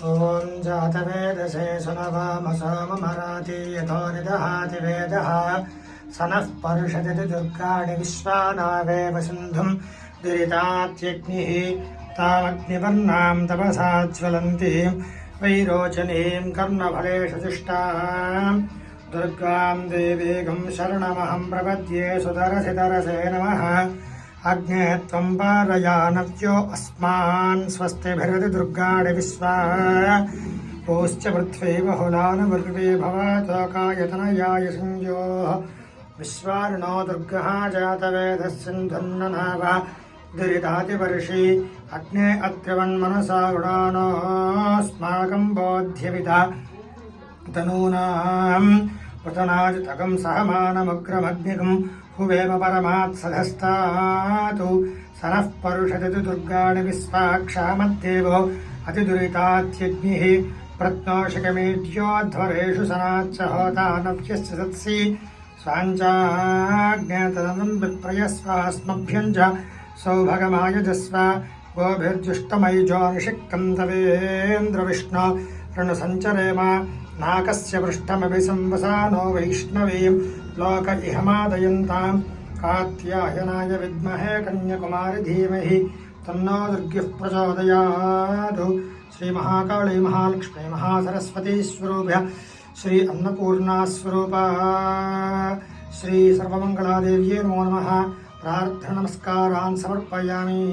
ॐ जातवेदसे सुनवामसाममराति यथो निदहाति वेदः। स नः पर्षदिति दुर्गाणि विश्वानावेव सिन्धुम्। दुरितात्यग्निः तामग्निवर्णां तपसा ज्वलन्तीं। वैरोचनीं कर्णफलेषु जुष्टाम् दुर्गां देवीगं शरणमहं प्रपद्ये सुतरसितरसे नमः। అగ్నే త్వం పారయానవ్యో అస్మాన్ స్వస్తిభిరతి దుర్గాణి విశ్వా ఓశ్చ పృథ్వీ బహుళాను వృత్వీ భవతోకాయతనయాయ సంజో విశ్వారుణో దుర్గ జాతవేద సింధుర్ననావ దురిదాతివర్షి అగ్నే అత్రివన్మనసా రుణానోస్మాకం బోధ్యవిద తనూనాం पतनाजितकं सहमानमग्रमग्निकं हुवेम परमात्सधस्तातु स नः परुषदति दुर्गाणि विस्वाक्षामद्देवो अतिदुरितात्यग्निः प्रत्नोषिकमेढ्योध्वरेषु सनाच्च होता नव्यस्य सत्सि। स्वाञ्चाज्ञातनं विप्रयस्वास्मभ्यं च सौभगमायजस्व गोभिर्जुष्टमयिजोनिषिक्तं तवेन्द्रविष्णु। ऋणुसञ्चरेम नाकस्य पृष्ठमपि संवसानो वैष्णवीं लोक इहमादयन्तां कात्यायनाय विद्महे कन्याकुमारि धीमहि तन्नो दुर्गिः प्रचोदयात् श्रीमहाकाली महालक्ष्मी महासरस्वती स्वरूप्य श्री अन्नपूर्णास्वरूपा श्री सर्वमङ्गलादेव्ये नमो नमः प्रार्थनमस्कारान् समर्पयामि